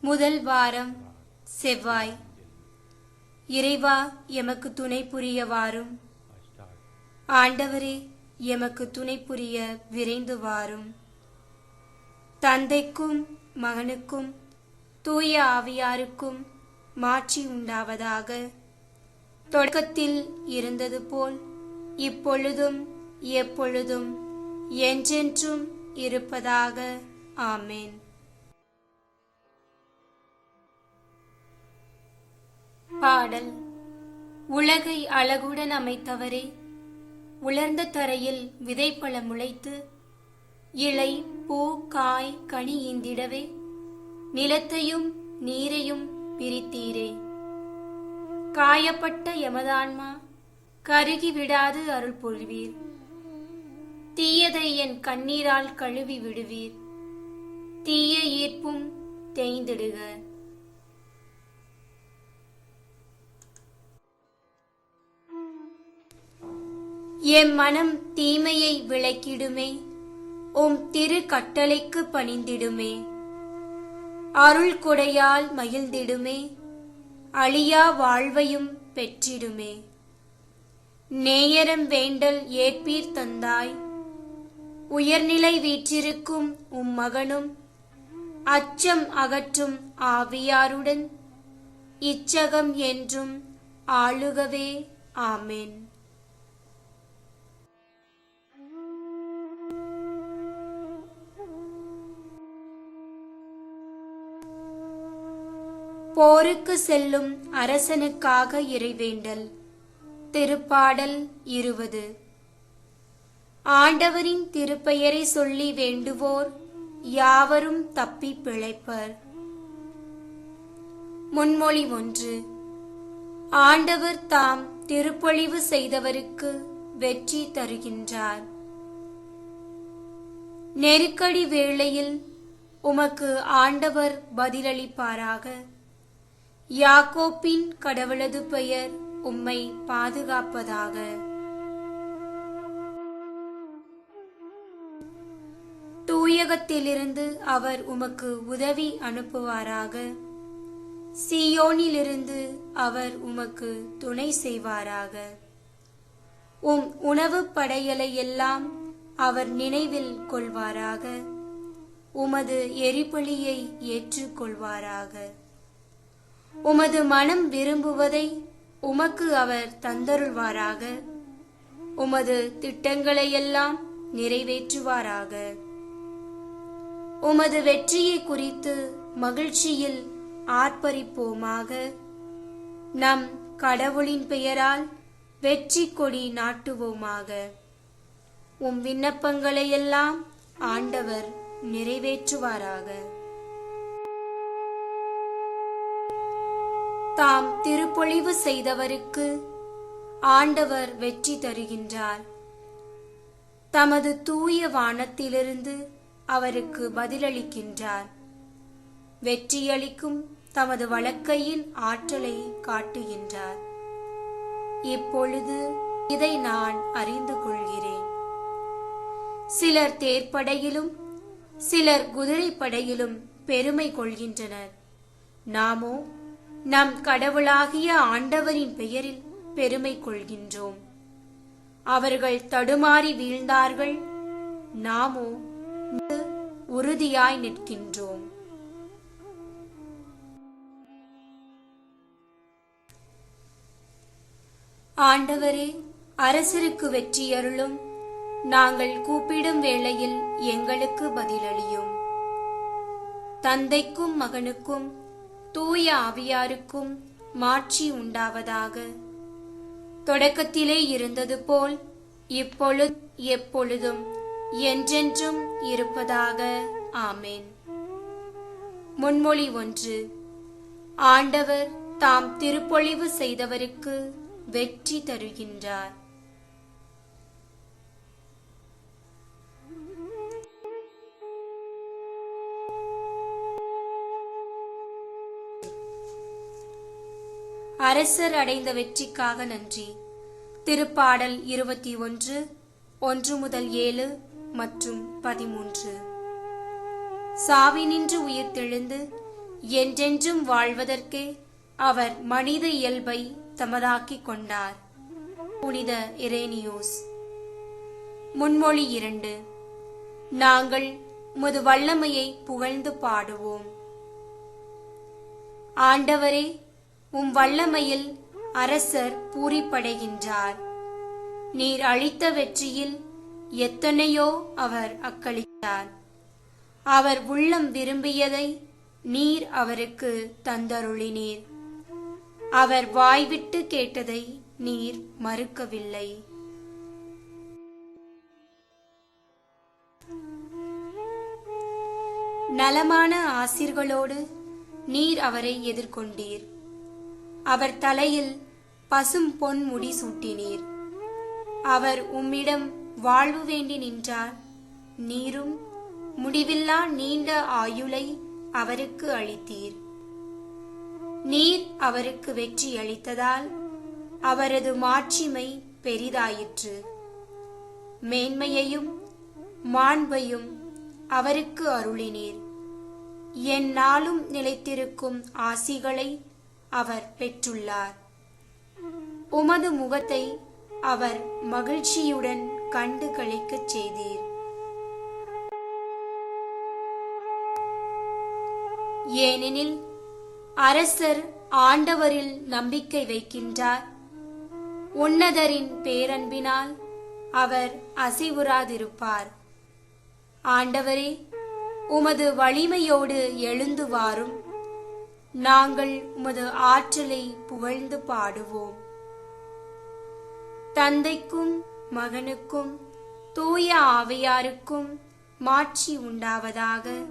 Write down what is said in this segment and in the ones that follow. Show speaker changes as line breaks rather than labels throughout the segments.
முதல் வாரம் செவ்வாய். இறைவா எமக்கு துணை புரிய வாரும் ஆண்டவரே எமக்கு துணை புரிய விரைந்து வாரும் தந்தைக்கும் மகனுக்கும் தூய ஆவியாருக்கும் மாற்றி உண்டாவதாக. தொடக்கத்தில் இருந்தது போல் இப்பொழுதும் எப்பொழுதும் என்றென்றும் இருப்பதாக. ஆமேன். பாடல். உலகை அழகுடன் அமைத்தவரே உலர்ந்த தரையில் விதைப்பழ முளைத்து இலை பூ காய் கனி ஈந்திடவே நிலத்தையும் நீரையும் பிரித்தீரே. காயப்பட்ட எமதான்மா கருகி விடாது அருள் பொழிவீர். தீயதை என் கண்ணீரால் கழுவி விடுவீர். தீய ஈர்ப்பும் தேய்ந்திடுக. என் மனம் தீமையை விளக்கிடுமே உம் திரு கட்டளைக்கு பணிந்திடுமே. அருள் கொடையால் மகிழ்ந்திடுமே அழியா வாழ்வையும் பெற்றிடுமே. நேயரம் வேண்டல் ஏற்பீர் தந்தாய் உயர்நிலை வீற்றிருக்கும் உம் மகனும் அச்சம் அகற்றும் ஆவியாருடன் இச்சகம் என்றும் ஆளுகவே ஆமேன். போருக்கு செல்லும் அரசனுக்காக இறைவேண்டல். திருப்பாடல் இருபது. ஆண்டவரின் திருப்பெயரை சொல்லி வேண்டுவோர் யாவரும் தப்பி பிழைப்பர். முன்மொழி ஒன்று. ஆண்டவர் தாம் திருப்பொழிவு செய்தவருக்கு வெற்றி தருகின்றார். நெருக்கடி வேளையில் உமக்கு ஆண்டவர் பதிலளிப்பாராக. யாக்கோப்பின் கடவுளது பெயர் உம்மை பாதுகாப்பதாக. தூயகத்திலிருந்து அவர் உமக்கு உதவி அனுப்புவாராக. சியோனிலிருந்து அவர் உமக்கு துணை செய்வாராக. உம் உணவு படையலை எல்லாம் அவர் நினைவில் கொள்வாராக. உமது எரிபலியை ஏற்றுக்கொள்வாராக. உமது மனம் விரும்புவதை உமக்கு அவர் தந்தருள்வாராக. உமது திட்டங்களையெல்லாம் நிறைவேற்றுவாராக. உமது வெற்றியை குறித்து மகிழ்ச்சியில் ஆர்ப்பரிப்போமாக. நம் கடவுளின் பெயரால் வெற்றி கொடி நாட்டுவோமாக. உம் விண்ணப்பங்களையெல்லாம் ஆண்டவர் நிறைவேற்றுவாராக. தாம் திருப்பொழிவு செய்தவருக்கு ஆண்டவர் வெற்றி தருகின்றார். தமது தூய வானத்திலிருந்து அவருக்கு பதிலளிக்கின்றார். வெற்றியளிக்கும் தமது வழக்கையின் ஆற்றலை காட்டுகின்றார். இப்பொழுது இதை நான் அறிந்து கொள்கிறேன். சிலர் தேர்ப்படையிலும் சிலர் குதிரைப்படையிலும் பெருமை கொள்கின்றனர். நாமோ நம் கடவுளாகிய ஆண்டவரின் பெயரில் பெருமை கொள்கின்றோம். அவர்கள் தடுமாறி வீழ்ந்தார்கள். நாமோ உறுதியாய் நிற்கின்றோம். ஆண்டவரே அரசருக்கு வெற்றியருளும் நாங்கள் கூப்பிடும் வேளையில் எங்களுக்கு பதிலளியும். தந்தைக்கும் மகனுக்கும் தூய ஆவியாருக்கும் மாட்சி உண்டாவதாக. தொடக்கத்திலே இருந்தது போல் இப்பொழுது எப்பொழுதும் என்றென்றும் இருப்பதாக. ஆமேன். முன்மொழி ஒன்று. ஆண்டவர் தாம் திருப்பொழிவு செய்தவருக்கு வெற்றி தருகின்றார். அரசர் அடைந்த வெற்றிக்காக நன்றி. திருப்பாடல் இருபத்தி ஒன்று ஒன்று முதல் ஏழு மற்றும் பதிமூன்று. சாவி நின்று உயிர்த்தெழுந்து என்றென்றும் வாழ்வதற்கே அவர் மனித இயல்பை தமதாக்கிக் கொண்டார். புனித இரேனியோஸ். முன்மொழி இரண்டு. நாங்கள் முது வல்லமையை புகழ்ந்து பாடுவோம். ஆண்டவரே உம் வல்லமையில் அரசர் பூரிப்படைகின்றார். நீர் அளித்த வெற்றியில் எத்தனையோ அவர் அக்களித்தார். அவர் உள்ளம் விரும்பியதை நீர் அவருக்கு தந்தருளினீர். அவர் வாய்விட்டு கேட்டதை நீர் மறுக்கவில்லை. நலமான ஆசிர்களோடு நீர் அவரை எதிர்கொண்டீர். அவர் தலையில் பசும் பொன் முடி சூட்டினீர். அவர் உம்மிடம் வாழ்வு வேண்டி நின்றார். நீரும் முடிவில்லா நீண்ட ஆயுளை அவருக்கு அளித்தீர். நீர் அவருக்கு வெற்றி அளித்ததால் அவரது மாட்சிமை பெரிதாயிற்று. மேன்மையையும் மாண்பையும் அவருக்கு அருளினீர். என் நாளும் நிலைத்திருக்கும் ஆசிகளை அவர் பெற்றுள்ளார். உமது முகத்தை அவர் மகிழ்ச்சியுடன் கண்டு களிக்கச் செய்தீர். ஏனெனில் அரசர் ஆண்டவரில் நம்பிக்கை வைக்கின்றார். உன்னதரின் பேரன்பினால் அவர் அசைவுறாதிருப்பார். ஆண்டவரே உமது வலிமையோடு எழுந்து வாரும். நாங்கள் உமது ஆற்றலை புகழ்ந்து பாடுவோம். தந்தைக்கும் மகனுக்கும் தூய ஆவையாருக்கும் மாட்சி உண்டாவதாக.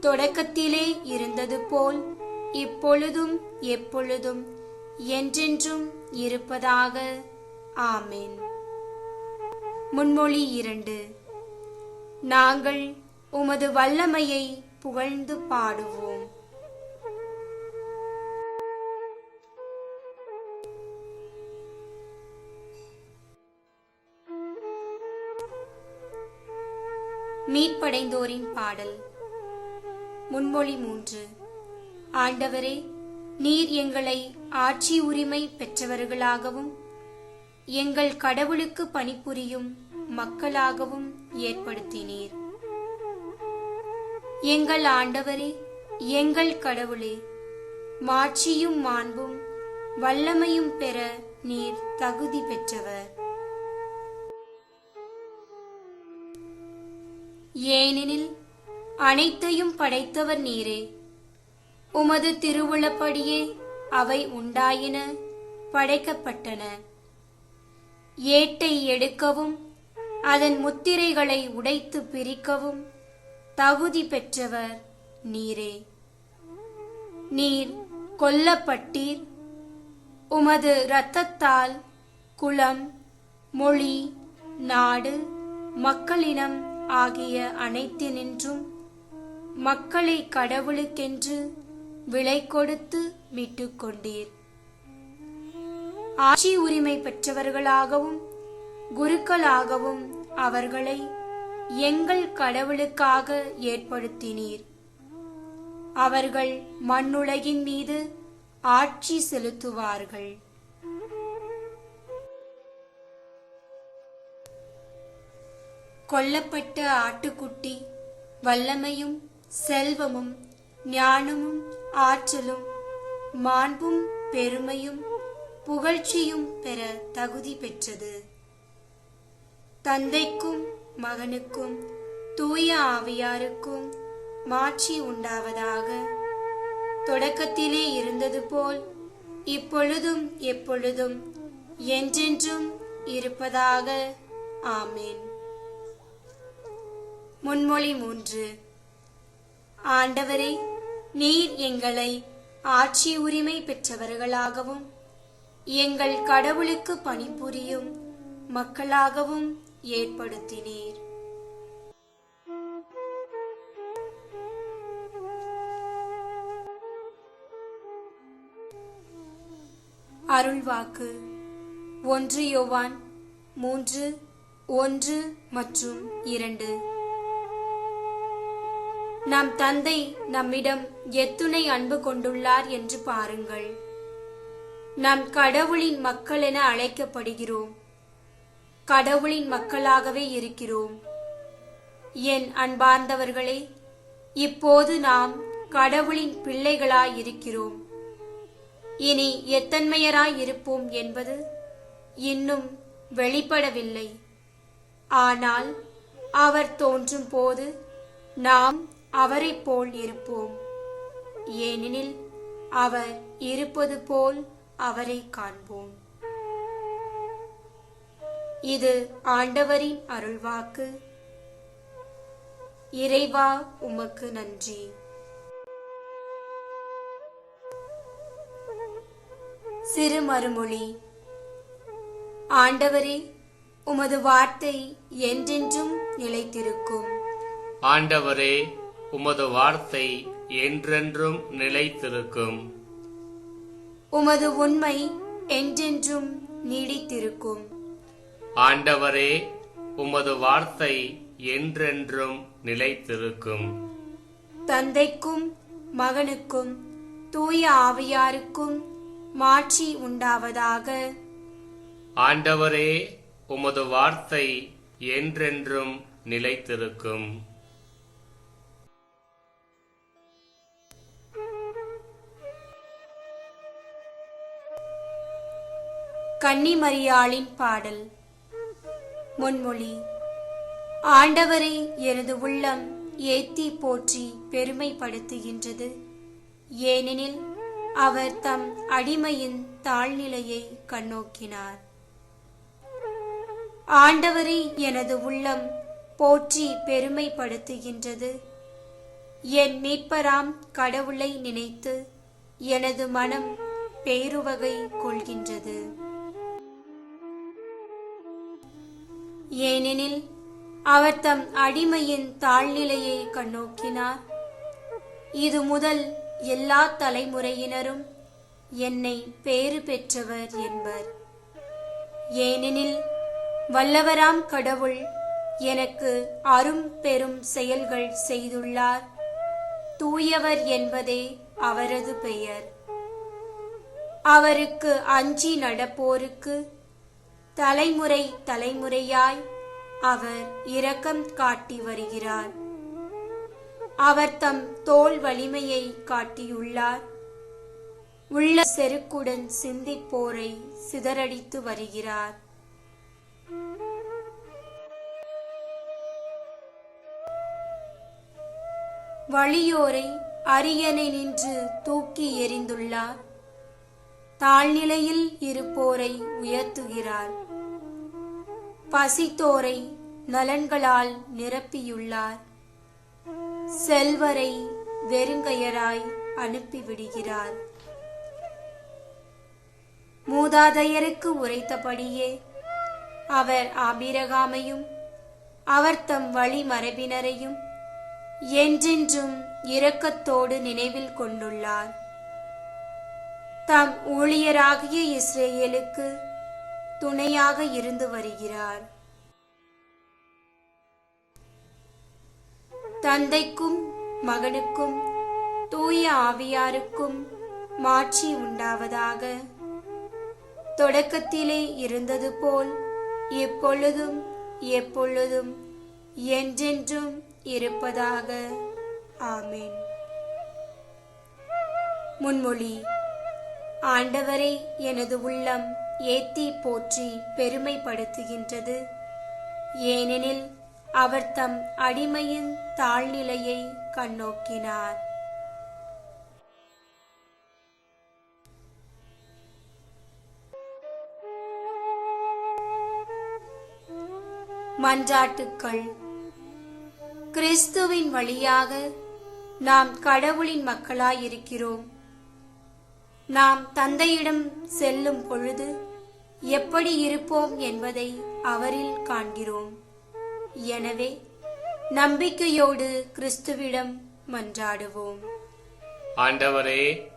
தொடக்கத்திலே இருந்தது போல் இப்பொழுதும் எப்பொழுதும் என்றென்றும் இருப்பதாக. ஆமேன். முன்மொழி இரண்டு. நாங்கள் உமது வல்லமையை புகழ்ந்து பாடுவோம். மீட்படைந்தோரின் பாடல். முன்மொழி மூன்று. ஆண்டவரே நீர் எங்களை ஆட்சி உரிமை பெற்றவர்களாகவும் எங்கள் கடவுளுக்கு பணிபுரியும் மக்களாகவும் ஏற்படுத்தினீர். எங்கள் ஆண்டவரே எங்கள் கடவுளே மாட்சியும் மாண்பும் வல்லமையும் பெற நீர் தகுதி பெற்றவர். ஏனெனில் அனைத்தையும் படைத்தவர் நீரே. உமது திருவுளப்படியே அவை உண்டாயின படைக்கப்பட்டன. ஏட்டை எடுக்கவும் அதன் முத்திரைகளை உடைத்து பிரிக்கவும் தகுதி பெற்றவர் நீரே. நீர் கொல்லப்பட்டீர். உமது இரத்தத்தால் குலம் மொழி நாடு மக்களினம் ஆகிய அனைத்தினின்றும் மக்களை கடவுளுக்கென்று விலை கொடுத்து மீட்டுக் கொண்டீர். ஆட்சி உரிமை பெற்றவர்களாகவும் குருக்களாகவும் அவர்களை எங்கள் கடவுளுக்காக ஏற்படுத்தினீர். அவர்கள் மண்ணுலகின் மீது ஆட்சி செலுத்துவார்கள். கொல்லப்பட்ட ஆட்டுக்குட்டி வல்லமையும் செல்வமும் ஞானமும் ஆற்றலும் மாண்பும் பெருமையும் புகழ்ச்சியும் பெற தகுதி பெற்றது. தந்தைக்கும் மகனுக்கும் தூய ஆவியாருக்கும் மாட்சி உண்டாவதாக. தொடக்கத்திலே இருந்தது போல் இப்பொழுதும் எப்பொழுதும் என்றென்றும் இருப்பதாக. ஆமேன். முன்மொழி மூன்று. ஆண்டவரே நீர் எங்களை ஆட்சி உரிமை பெற்றவர்களாகவும் எங்கள் கடவுளுக்கு பணிபுரியும் மக்களாகவும் ஏற்படுத்தினீர். அருள்வாக்கு. ஒன்று யோவான் மூன்று ஒன்று மற்றும் இரண்டு. நம் தந்தை நம்மிடம் எத்துணை அன்பு கொண்டுள்ளார் என்று பாருங்கள். நாம் கடவுளின் மக்கள் என அழைக்கப்படுகிறோம். கடவுளின் மக்களாகவே இருக்கிறோம். என் அன்பார்ந்தவர்களே இப்போது நாம் கடவுளின் பிள்ளைகளாய் இருக்கிறோம். இனி எத்தன்மையராய் இருப்போம் என்பது இன்னும் வெளிப்படவில்லை. ஆனால் அவர் தோன்றும் போது நாம் அவரைப் போல் இருப்போம். ஏனெனில் அவர் இருப்பது போல் அவரை காண்போம். இது ஆண்டவரின் அருள்வாக்கு. இறைவா உமக்கு நன்றி. சிறு மறுமொழி. ஆண்டவரே உமது வார்த்தை என்றென்றும் நிலைத்திருக்கும்.
ஆண்டவரே உமது வார்த்தை என்றென்றும் நிலைத்திருக்கும்.
உமது உண்மை என்றென்றும் நீடித்திருக்கும்.
ஆண்டவரே உமது வார்த்தை என்றென்றும் நிலைத்திருக்கும்.
தந்தைக்கும் மகனுக்கும் தூய ஆவியாருக்கும் மாட்சி உண்டாவதாக.
ஆண்டவரே உமது வார்த்தை என்றென்றும் நிலைத்திருக்கும்.
கன்னிமரியாளின் பாடல். முன்மொழி. ஆண்டவரை எனது உள்ளம் ஏத்தி போற்றி பெருமைப்படுத்துகின்றது. ஏனெனில் அவர் தம் அடிமையின் தாழ்நிலையை கண்ணோக்கினார். ஆண்டவரை எனது உள்ளம் போற்றி பெருமைப்படுத்துகின்றது. என் மீட்பராம் கடவுளை நினைத்து எனது மனம் பேருவகை கொள்கின்றது. ஏனெனில் அவர் தம் அடிமையின் தாழ்நிலையை கண்ணோக்கினார். இது முதல் எல்லா தலைமுறையினரும் என்னை பேறு பெற்றவர் என்பர். ஏனெனில் வல்லவராம் கடவுள் எனக்கு அரும் பெரும் செயல்கள் செய்துள்ளார். தூயவர் என்பதே அவரது பெயர். அவருக்கு அஞ்சி நடப்போருக்கு தலைமுறை தலைமுறையாய் அவர் இரக்கம் காட்டி வருகிறார். அவர் தம் தோல் வலிமையை காட்டியுள்ளார். உள்ள செருக்குடன் சிந்திப்போரை சிதறடித்து வருகிறார். வழியோரை அரியணை நின்று தூக்கி எறிந்துள்ளார். தாழ்நிலையில் இருப்போரை உயர்த்துகிறார். பசித்தோரை நலன்களால் நிரப்பியுள்ளார். செல்வரை வெறுங்கையராய் அனுப்பிவிடுகிறார். மூதாதையருக்கு உரைத்தபடியே அவர் ஆபிரகாமையும் அவர் தம் வழிமரபினரையும் என்றென்றும் இரக்கத்தோடு நினைவில் கொண்டுள்ளார். தம் ஊழியராகிய இஸ்ரேலுக்கு துணையாக இருந்து வருகிறார். தந்தைக்கும் மகனுக்கும் தூய ஆவியாருக்கும் மாட்சி உண்டாவதாக. தொடக்கத்திலே இருந்தது போல் எப்பொழுதும் எப்பொழுதும் என்றென்றும் இருப்பதாக. ஆமேன். முன்மொழி. ஆண்டவரை எனது உள்ளம் ஏத்தி போற்றி பெருமைப்படுத்துகின்றது. ஏனெனில் அவர் தம் அடிமையின் தாழ்நிலையை கண்ணோக்கினார். மன்றாட்டுக்கள். கிறிஸ்துவின் வழியாக நாம் கடவுளின் மக்களாயிருக்கிறோம். நாம் தந்தையிடம் செல்லும் பொழுது எப்படி இருப்போம் என்பதை அவரில் காண்கிறோம். எனவே நம்பிக்கையோடு கிறிஸ்துவிடம் மன்றாடுவோம்.
ஆண்டவரே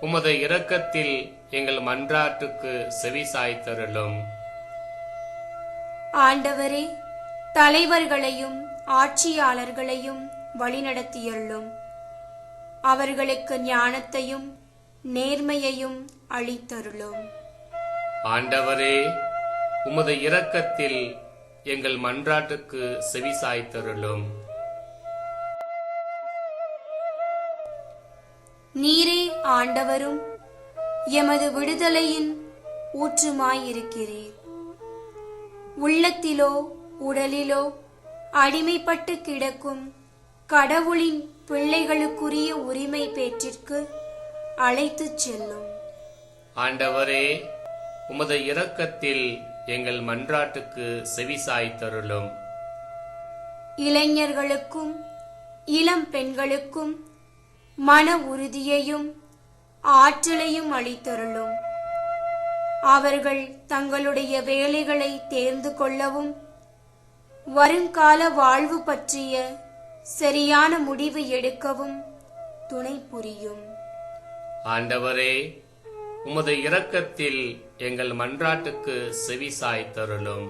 உமது இரக்கத்தில் எங்கள் மன்றாட்டுக்கு செவி சாய்த்தருளும்.
ஆண்டவரே தலைவர்களையும் ஆட்சியாளர்களையும் வழிநடத்தியருளும். அவர்களுக்கு ஞானத்தையும் நேர்மையையும் அளித்தருளும்.
ஆண்டவரே உமது இரக்கத்தில் எங்கள் மன்றாட்டுக்கு செவிசாய்த்தருளும்
நீரே ஆண்டவரும் எமது விடுதலையின் ஊற்றுமாயிருக்கிறீர். உள்ளத்திலோ உடலிலோ அடிமைப்பட்டு கிடக்கும் கடவுளின் பிள்ளைகளுக்குரிய உரிமை பேற்றிற்கு அழைத்துச் செல்லும்.
ஆண்டவரே உமது இரக்கத்தில் எங்கள் மன்றாட்டுக்கு செவிசாய்த்தருளும்.
இளைஞர்களுக்கும் இளம் பெண்களுக்கும் மன உறுதியையும் ஆற்றலையும் அளித்தருளும். அவர்கள் தங்களுடைய வேலைகளை தேர்ந்து கொள்ளவும் வருங்கால வாழ்வு பற்றிய சரியான முடிவு எடுக்கவும் துணை புரியும்.
ஆண்டவரே உமது இரக்கத்தில் எங்கள் மன்றாட்டுக்கு செவிசாய்த்தருளும்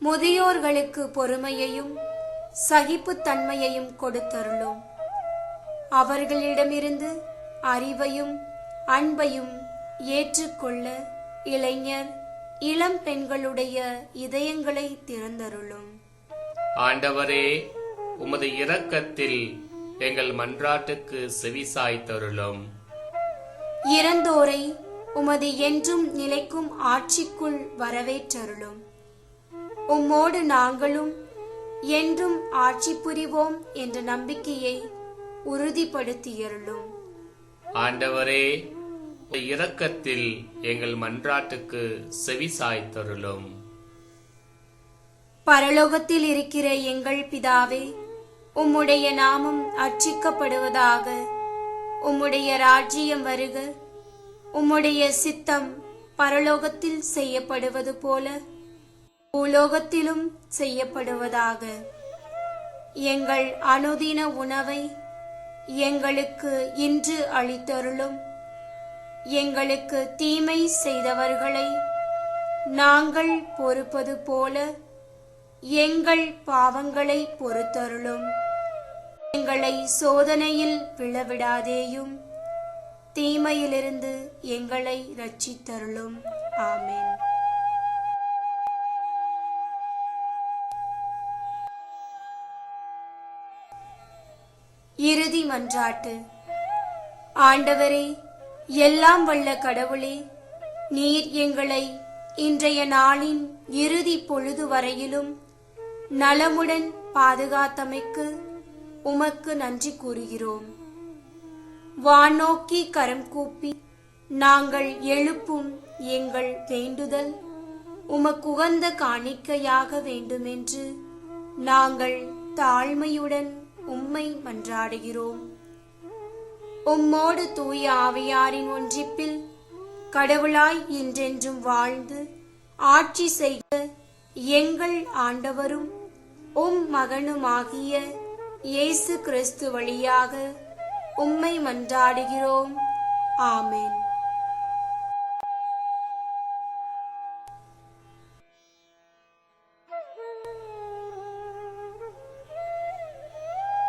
முதியோர்களுக்கு பொறுமையையும் சகிப்புத்தன்மையையும் கொடுத்தருளும். அவர்களிடமிருந்து அறிவையும் அன்பையும் ஏற்றுக்கொள்ள இளைஞர் இளம் பெண்களுடைய இதயங்களை திறந்தருளும்.
ஆண்டவரே உமது இரக்கத்தில் எங்கள் மன்றாட்டுக்கு செவிசாய்த்தருளும்.
இறந்தோரை உமது என்றும் நிலைக்கும் ஆட்சிக்குள் வரவேற்றருளும். உம்மோடு நாங்களும் என்றும் ஆட்சி புரிவோம் என்ற நம்பிக்கையை உறுதிப்படுத்தியருளும்.
ஆண்டவரே இரக்கத்தில் எங்கள் மன்றாட்டுக்கு செவிசாய்த்தருளும்.
பரலோகத்தில் இருக்கிற எங்கள் பிதாவே உம்முடைய நாமம் அர்ச்சிக்கப்படுவதாக. உம்முடைய ராஜ்யம் வருக. உம்முடைய சித்தம் பரலோகத்தில் செய்யப்படுவது போல பூலோகத்திலும் செய்யப்படுவதாக. எங்கள் அனுதின உணவை எங்களுக்கு இன்று அளித்தருளும். எங்களுக்கு தீமை செய்தவர்களை நாங்கள் பொறுப்பது போல எங்கள் பாவங்களை பொறுத்தருளும். எங்களை சோதனையில் விழவிடாதேயும். தீமையிலிருந்து எங்களை ரட்சித்தருளும் ஆமேன். இறுதி மன்றாட்டு. ஆண்டவரே எல்லாம் வல்ல கடவுளே நீர் எங்களை இன்றைய நாளின் இறுதி பொழுது வரையிலும் நலமுடன் பாதுகாத்தமைக்கு உமக்கு நன்றி கூறுகிறோம். வானோக்கி கரம் கூப்பி நாங்கள் எழுப்பும் எங்கள் வேண்டுதல். உமக்குகந்த காணிக்கையாக வேண்டுமென்று நாங்கள் தாழ்மையுடன் உம்மை மன்றாடுகிறோம். உம்மோடு தூய ஆவியாரின் ஒன்றிப்பில் கடவுளாய் இன்றென்றும் வாழ்ந்து ஆட்சி செய்த எங்கள் ஆண்டவரும் உம் மகனுமாகிய இயேசு கிறிஸ்து வழியாக உம்மை மன்றாடுகிறோம். ஆமென்.